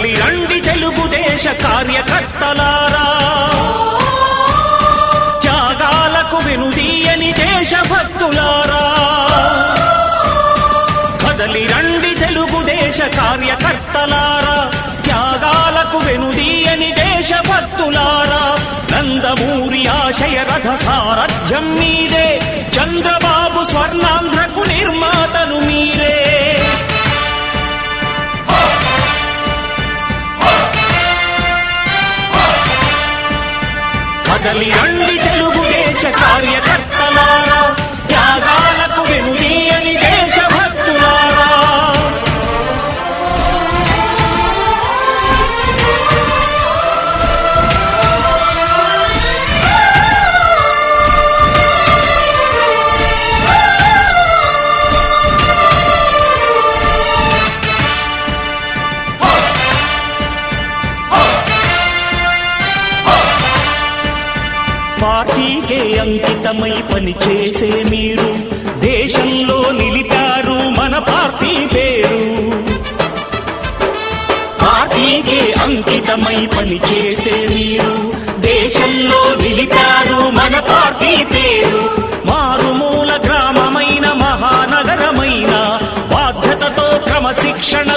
కదలి రండి తెలుగుదేశ కార్యకర్తలారా. త్యాగాలకు వెనుదీయని దేశభక్తులారా. కదలి రండి తెలుగుదేశ కార్యకర్తలారా. త్యాగాలకు వెనుదీయని దేశభక్తులారా. నందమూరి ఆశయ రథ సారథ్యం మీరే చంద్రబాబు స్వర్ణాంధ్రకు నిర్మాతలు మీరే. కదలి రండి తెలుగుదేశ కార్యకర్త. దేశంలో నిలిపారు మన పార్టీ పేరు. పార్టీకే అంకితమై పనిచేసే మీరు దేశంలో నిలిపారు మన పార్టీ పేరు. మారుమూల గ్రామమైన మహానగరమైన బాధ్యతతో క్రమశిక్షణ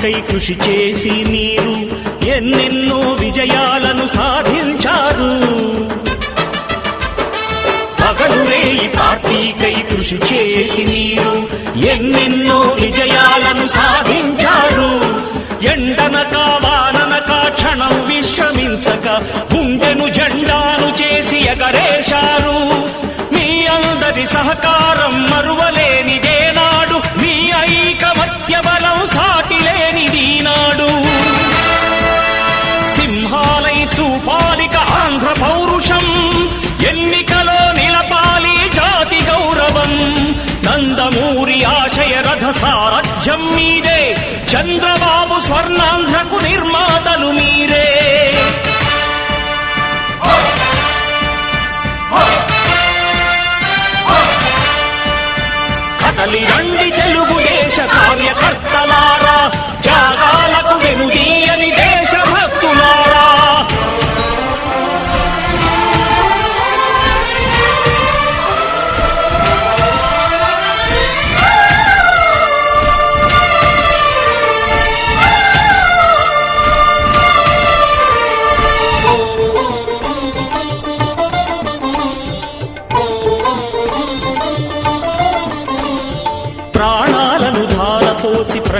పార్టీకై కృషి చేసి మీరు ఎన్నెన్నో విజయాలను సాధించారు. పగలురే ఈ పార్టీకై కృషి చేసి మీరు ఎన్నెన్నో విజయాలను సాధించారు. ఎండనక వాననక క్షణం విశ్రమించక గుండెను జెండాను చేసి ఎగరేశారు. మీ అందరి సహకారం మరువలేనిదేనాడు మీ ఐకమత్య బలం సాటిలేనిది నాడు సింహాలై చూపాలిక ఆంధ్ర పౌరుషం ఎన్నికలో నిలపాలి జాతి గౌరవం. నందమూరి ఆశయ రథ సారథ్యం మీదే చంద్రబాబు స్వర్ణాంధ్రకు నిర్మాతలు మీరే. కదలి రండి కార్యకర్తలారా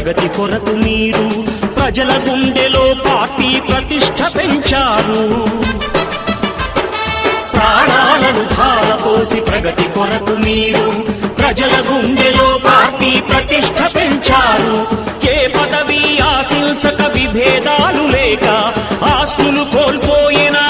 ప్రగతి కొరకు మీరు ప్రజల గుండెలో పార్టీ ప్రతిష్ట పెంచారు. ప్రాణాలను ధార పోసి ప్రగతి కొరకు మీరు ప్రజల గుండెలో పార్టీ ప్రతిష్ట పెంచారు. ఏ పదవి ఆశించక విభేదాలు లేక ఆస్తులు కోల్పోయినా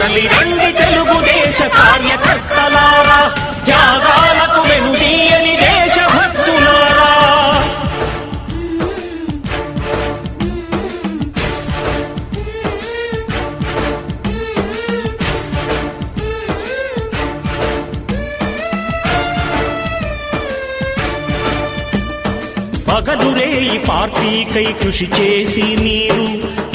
కదలి రండి తెలుగుదేశ కార్యకర్తలారా త్యాగాలకు వెనుదీయని దేశభక్తులారా. పగలురే ఈ పార్టీకై కృషి చేసి మీరు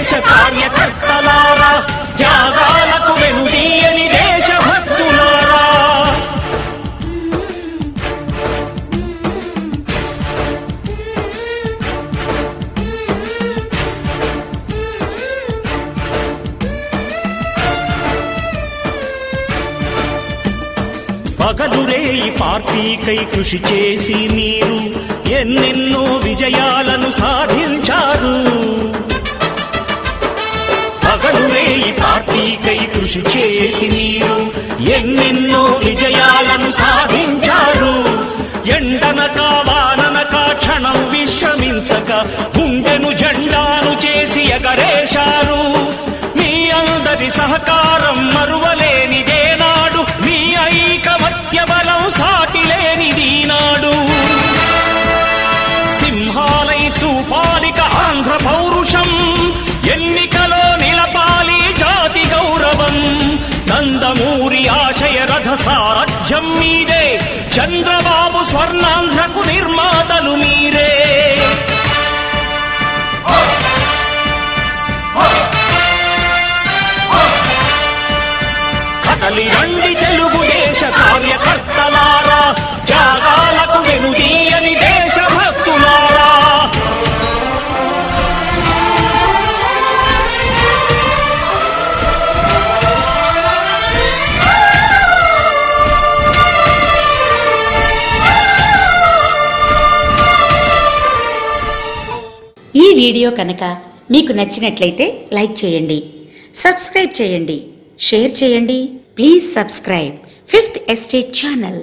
దేశ కార్యకర్తలారా త్యాగాలకు వెనుదీయని దేశభక్తులారా. పగలురే ఈ పార్టీకై కృషి చేసి మీరు ఎన్నెన్నో విజయాలను గుండెను జెండాను చేసి ఎగరేశారు. మీ అందరి సహకారం మరువలేనిదేనాడు. మీ ఐకమత్య బలం సాటిలేనిది నాడు సింహాలై చూపాలిక ఆంధ్ర పౌరుషం. ఎన్నికలో నిలపాలి జాతి గౌరవం. నందమూరి ఆశయ రథ సారథ్యం మీదే. చంద్రబాబు స్వర్ణాంధ్రకు నిర్మాతలు మీరే. వీడియో కనుక మీకు నచ్చినట్లయితే లైక్ చేయండి సబ్స్క్రైబ్ చేయండి షేర్ చేయండి. Please subscribe. Fifth estate channel.